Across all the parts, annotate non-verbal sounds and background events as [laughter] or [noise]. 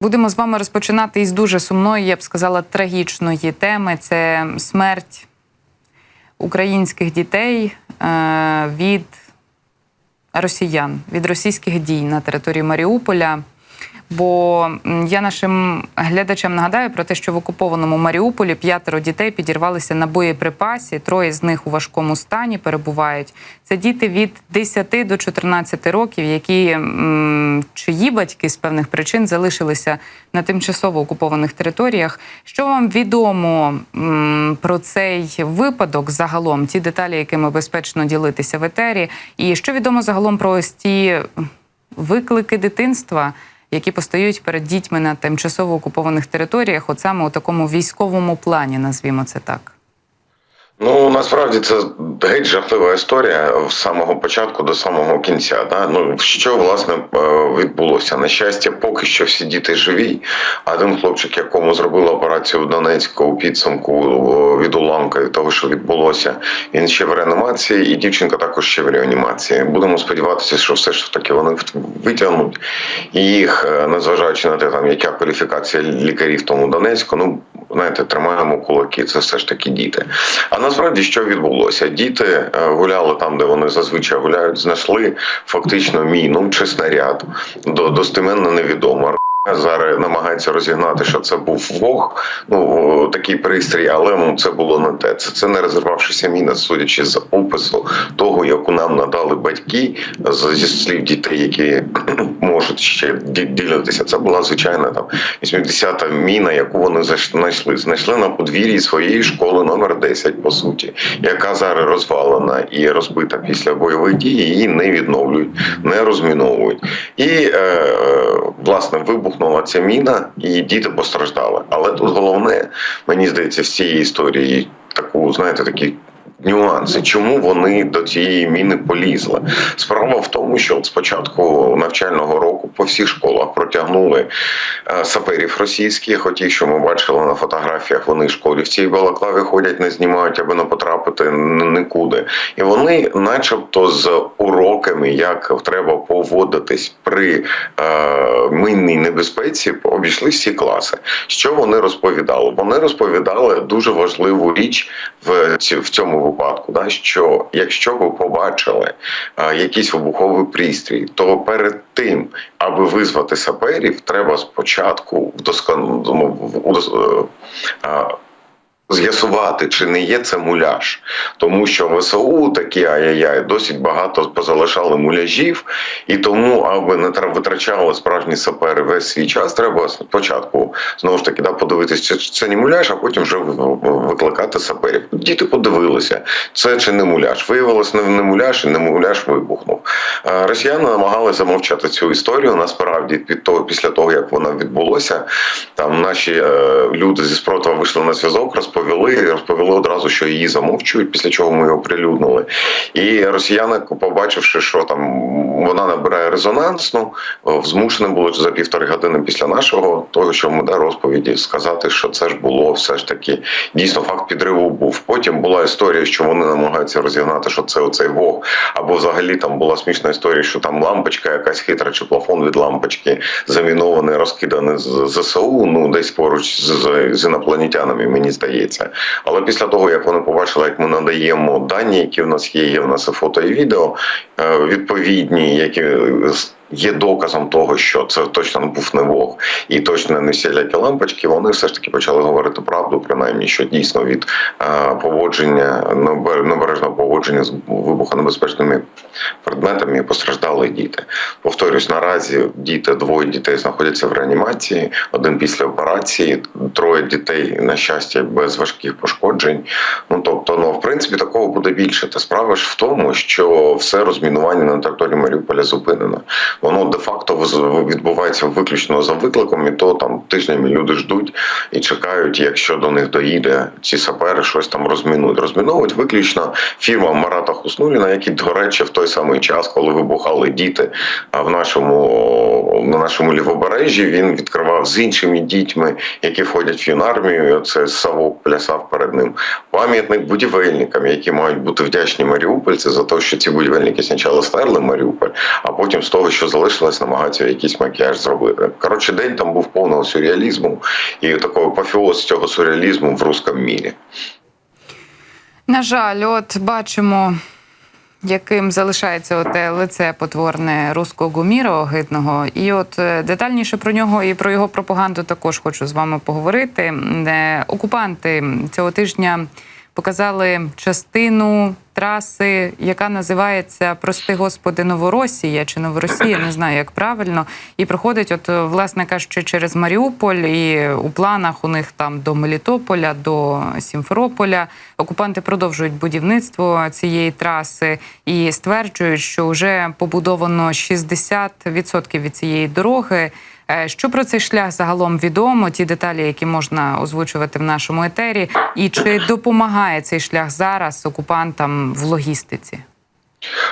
Будемо з вами розпочинати із дуже сумної, я б сказала, трагічної теми. Це смерть українських дітей е, від росіян, від російських дій на території Маріуполя. Бо я нашим глядачам нагадаю про те, що в окупованому Маріуполі п'ятеро дітей підірвалися на боєприпасі. Троє з них у важкому стані перебувають. Це діти від 10 до 14 років, які чиї батьки з певних причин залишилися на тимчасово окупованих територіях. Що вам відомо про цей випадок загалом? Ті деталі, якими безпечно ділитися в етері, і що відомо загалом про ось ті виклики дитинства? Які постають перед дітьми на тимчасово окупованих територіях, от саме у такому військовому плані, назвімо це так. Ну насправді це геть жахлива історія з самого початку до самого кінця. Да? Ну що власне е, відбулося? На щастя, поки що всі діти живі. Один хлопчик, якому зробили операцію в Донецьку у підсумку е, від уламка від того, що відбулося, він ще в реанімації, і дівчинка також ще в реанімації. Будемо сподіватися, що все ж таки вони витягнуть і їх, е, незважаючи на те, там яка кваліфікація лікарів тому Донецьку, ну знаєте, тримаємо кулаки. Це все ж таки діти. А насправді що відбулося? Діти е, гуляли там, де вони зазвичай гуляють, знайшли фактично міну чи снаряд до достеменно невідомо. Зараз намагається розігнати, що це був вог, ну такий пристрій, але це було не те. Це це не розірвавшися міна, судячи з опису того, яку нам надали батьки зі слів дітей, які [clears throat] можуть ще ділитися. Це була звичайна там 80-та міна, яку вони знайшли. Знайшли на подвір'ї своєї школи номер 10, по суті, яка зараз розвалена і розбита після бойових дій. Її не відновлюють, не розміновують. І е, е, власне вибухнула ця міна, і діти постраждали. Але тут головне, мені здається, в цій історії таку, знаєте, такі. Нюанси, чому вони до цієї міни полізли? Справа в тому, що з початку навчального року по всіх школах протягнули е, саперів російських. Оті, що ми бачили на фотографіях, вони школі в цій балаклаві ходять, не знімають, аби не потрапити нікуди. І вони, начебто, з уроками, як треба поводитись при е, минній небезпеці, обійшли всі класи. Що вони розповідали? Вони розповідали дуже важливу річ в, в цьому випадку, да, що якщо ви побачили е, якийсь вибуховий пристрій, то перед тим, аби визвати саперів, треба спочатку вдоскон... ну, е, З'ясувати, чи не є це муляж, тому що ВСУ такі ай-яй-яй досить багато позалишали муляжів, і тому, аби не тра- витрачали справжні сапери весь свій час, треба спочатку знову ж таки да, подивитися, чи це не муляж, а потім вже викликати саперів. Діти подивилися, це чи не муляж. Виявилось не муляж, і не муляж вибухнув. Е, Росіяни намагалися замовчати цю історію. Насправді, під того, після того як вона відбулося, там наші е, люди зі спротива вийшли на зв'язок, розповіли, розповіли одразу, що її замовчують, після чого ми його прилюднили. І росіяни, побачивши, що там вона набирає резонансну, е, змушені були за півтори години після нашого того, що ми да, розповіді, сказати, що це ж було все ж таки дійсно факт підриву був. Потім була історія, що вони намагаються розігнати, що це оцей вог, або взагалі там була смішна історія, що там лампочка, якась хитра чи плафон від лампочки замінований, розкиданий з ЗСУ, ну десь поруч з, з, з інопланетянами, мені здається. Але після того, як вони побачили, як ми надаємо дані, які в нас є, є в нас і фото і відео е, відповідні, які є доказом того, що це точно не був не вог і точно не всілякі лампочки, вони все ж таки почали говорити правду, принаймні, що дійсно від е, поводження небе- небережного поводження з вибухонебезпечними предметами постраждали діти. Повторюсь, наразі діти, двоє дітей знаходяться в реанімації, один після операції, троє дітей, на щастя, без важких пошкоджень. Ну тобто, ну в принципі, такого буде більше. Та справа ж в тому, що все розмінування на території Маріуполя зупинено. Воно де-факто відбувається виключно за викликом, і то там тижнями люди ждуть і чекають, якщо до них доїде ці сапери, щось там розмінують. Розміновують виключно фірма Марата Хуснуліна, які, до речі, в той самий час, коли вибухали діти а в нашому на нашому лівобережжі, він відкривав з іншими дітьми, які входять в юнармію. Це Савок плясав перед ним. Пам'ятник будівельникам, які мають бути вдячні маріупольці за те, що ці будівельники спочатку стерли Маріуполь, а потім з того, що що залишилось, намагаються якийсь макіяж зробити. Коротше, день там був повного сюрреалізму і такого пофіоз цього сюрреалізму в русскому мірі. На жаль, от бачимо, яким залишається оте лице потворне руського міра огидного. І от е, детальніше про нього і про його пропаганду також хочу з вами поговорити. Е, Окупанти цього тижня показали частину траси, яка називається Прости Господи Новоросія чи Новоросія, не знаю як правильно, і проходить, от власне кажучи, через Маріуполь, і у планах у них там до Мелітополя, до Сімферополя. Окупанти продовжують будівництво цієї траси і стверджують, що вже побудовано 60% від цієї дороги. Е, Що про цей шлях загалом відомо? Ті деталі, які можна озвучувати в нашому етері, і чи допомагає цей шлях зараз окупантам в логістиці?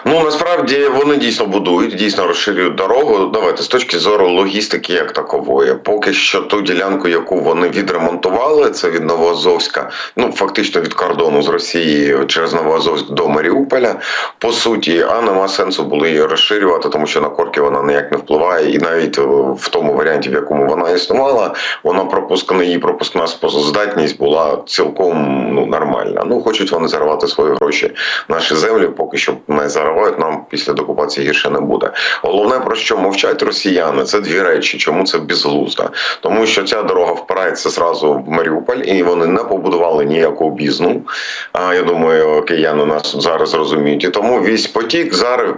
Ну насправді вони дійсно будують, дійсно розширюють дорогу. Давайте з точки зору логістики як такової. Поки що ту ділянку, яку вони відремонтували, це від Новоазовська, ну фактично від кордону з Росією через Новоазовськ до Маріуполя. По суті, а нема сенсу було її розширювати, тому що на корки вона ніяк не впливає, і навіть е, в тому варіанті, в якому вона існувала, вона пропускна її пропускна здатність була цілком ну нормальна. Ну хочуть вони зарвати свої гроші наші землі, поки що не заривають. Нам після докупації гірше не буде. Головне про що мовчать росіяни, це дві речі. Чому це безглуздо? Тому що ця дорога впирається зразу в Маріуполь, і вони не побудували ніяку обізну. А я думаю, кияни нас зараз розуміють. І тому весь потік зараз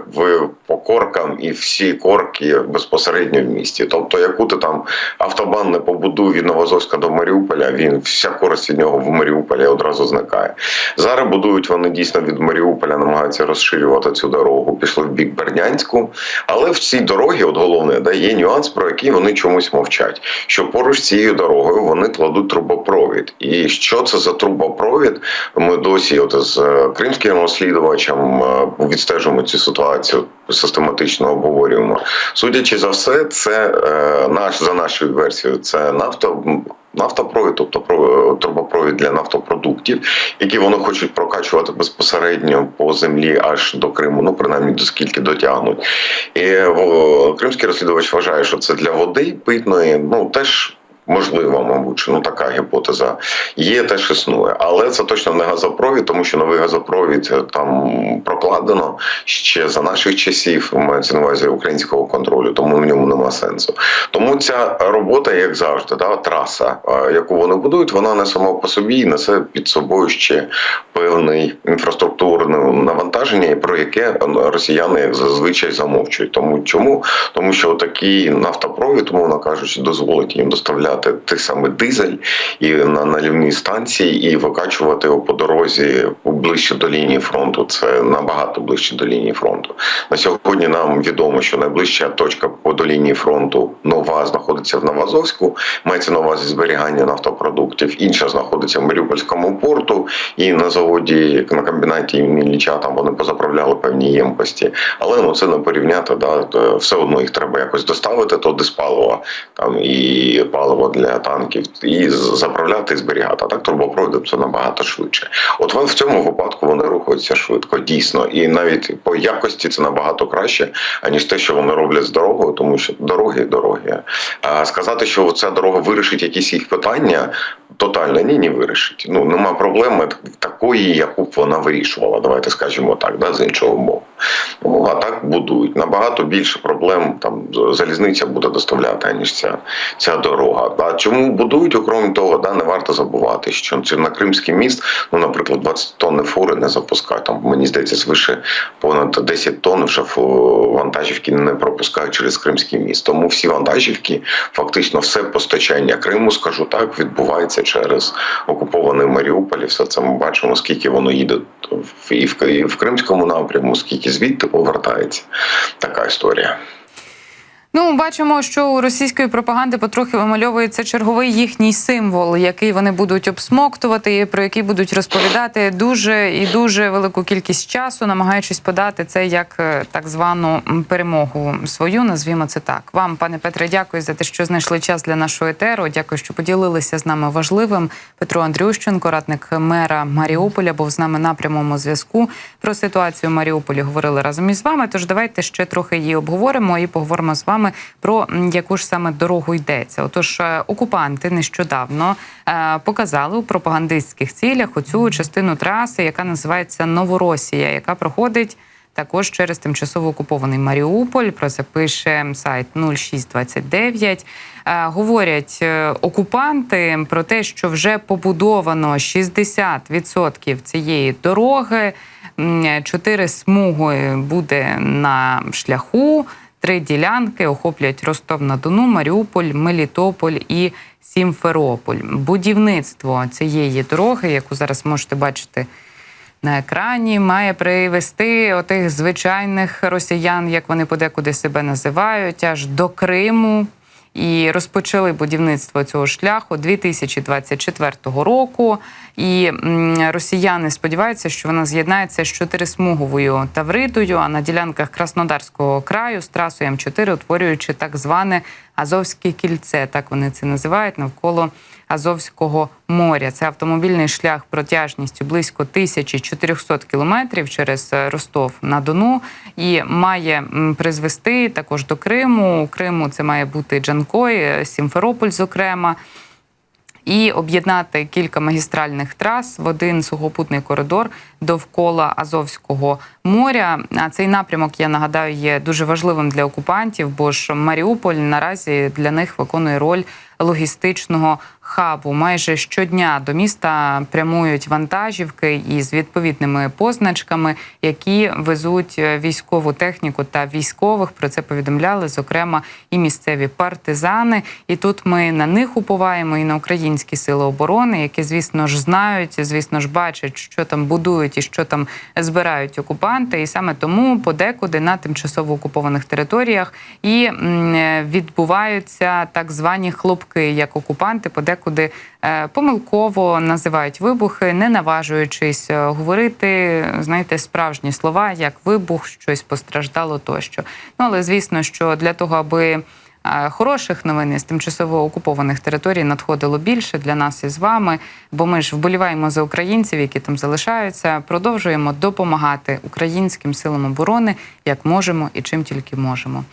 по коркам і всі корки безпосередньо в місті. Тобто, яку ти там автобан не побудуй від Новозовська до Маріуполя, він вся користь від нього в Маріуполі одразу зникає. Зараз будують вони дійсно від Маріуполя, намагаються розширювати цю дорогу. Пішли в бік Бердянську. Але в цій дорогі, от головне, да, є нюанс, про який вони чомусь мовчать. Що поруч цією дорогою вони кладуть трубопровід. І що це за трубопровід? Ми досі, от з е, кримським розслідувачем, е, відстежуємо цю ситуацію. Систематично обговорюємо. Судячи за все, це е, наш за нашою версією, це нафто. Нафтопровід, тобто про- трубопровід для нафтопродуктів, які вони хочуть прокачувати безпосередньо по землі аж до Криму, ну принаймні до скільки дотягнуть. І о, кримський розслідувач вважає, що це для води питної, ну теж. Можливо, мабуть, ну така гіпотеза є, теж існує, але це точно не газопровід, тому що новий газопровід е, там прокладено ще за наших часів, мається на увазі українського контролю, тому в ньому нема сенсу. Тому ця робота, як завжди, да, траса, е, яку вони будують, вона не сама по собі і несе під собою ще певний інфраструктурне навантаження, про яке росіяни як зазвичай замовчують. Тому чому? Тому що такий нафтопровід, умовно кажучи, дозволить їм доставляти той самий дизель і на налівні станції, і викачувати його по дорозі ближче до лінії фронту. Це набагато ближче до лінії фронту. На сьогодні нам відомо, що найближча точка по до лінії фронту нова знаходиться в Новоазовську, мається на увазі зберігання нафтопродуктів. Інша знаходиться в Маріупольському порту, і на заводі на комбінаті імені Ілліча там вони позаправляли певні ємкості. Але ну це не порівняти. Да все одно їх треба якось доставити. То диспаливо там і паливо для танків, і заправляти і зберігати. А так трубопроводом це набагато швидше. От в цьому випадку вони рухаються швидко, дійсно, і навіть по якості це набагато краще, аніж те, що вони роблять з дорогою, тому що дороги дороги. А сказати, що ця дорога вирішить якісь їх питання. Тотально ні, не вирішить. Ну нема проблеми такої, яку б вона вирішувала. Давайте скажемо так, да, з іншого боку. Ну а так будують. Набагато більше проблем там залізниця буде доставляти, аніж ця ця дорога. А чому будують, окрім того, да, не варто забувати, що на Кримський міст, ну, наприклад, 20 тонн фури не запускають. Там мені здається, свише понад 10 тонн вже вантажівки не пропускають через Кримський міст. Тому всі вантажівки, фактично, все постачання Криму, скажу так, відбувається через окупований Маріуполь. І Все це ми бачимо, скільки воно їде і в, Кримському напряму, скільки звідти повертається. Така історія. Ну, бачимо, що у російської пропаганди потрохи вимальовується черговий їхній символ, який вони будуть обсмоктувати, про який будуть розповідати дуже і дуже велику кількість часу, намагаючись подати це як е, так звану перемогу свою. Назвімо це так. Вам, пане Петре, дякую за те, що знайшли час для нашого етеру. Дякую, що поділилися з нами важливим. Петро Андрющенко, радник мера Маріуполя, був з нами на прямому зв'язку. Про ситуацію в Маріуполі говорили разом із вами. Тож давайте ще трохи її обговоримо і поговоримо з вами про яку ж саме дорогу йдеться. Отож, е, окупанти нещодавно е, показали у пропагандистських цілях оцю частину траси, яка називається Новоросія, яка проходить. Також через тимчасово окупований Маріуполь. Про це пише сайт 0629. Е, Говорять окупанти про те, що вже побудовано 60% цієї дороги. Чотири смуги буде на шляху. Три ділянки охоплять Ростов-на-Дону, Маріуполь, Мелітополь і Сімферополь. Будівництво цієї дороги, яку зараз можете бачити на екрані, має привести отих звичайних росіян, як вони подекуди себе називають, аж до Криму. І розпочали будівництво цього шляху 2024 року. І росіяни сподіваються, що вона з'єднається з чотирисмуговою Тавридою, а на ділянках Краснодарського краю з трасою М4, утворюючи так зване Азовське кільце, так вони це називають навколо Азовського моря. Це автомобільний шлях протяжністю близько 1400 кілометрів через е, Ростов на Дону і має призвести також до Криму. У Криму це має бути Джанкой, е, Сімферополь, зокрема. І об'єднати кілька магістральних трас в один сухопутний коридор довкола Азовського моря. А цей напрямок, я нагадаю, є дуже важливим для окупантів, бо ж Маріуполь наразі для них виконує роль логістичного хабу. Майже щодня до міста прямують вантажівки із відповідними позначками, які везуть е, військову техніку та військових. Про це повідомляли зокрема і місцеві партизани. І тут ми на них уповаємо і на українські сили оборони, які, звісно ж, знають, звісно ж, бачать, що там будують і що там збирають окупанти. І саме тому подекуди на тимчасово окупованих територіях і е, відбуваються так звані хлопки, як окупанти подекуди е, помилково називають вибухи, не наважуючись е, говорити, знаєте, справжні слова, як вибух, щось постраждало тощо. Ну але звісно, що для того, аби е, Хороших новин із тимчасово окупованих територій надходило більше для нас із вами, бо ми ж вболіваємо за українців, які там залишаються. Продовжуємо допомагати українським силам оборони як можемо і чим тільки можемо.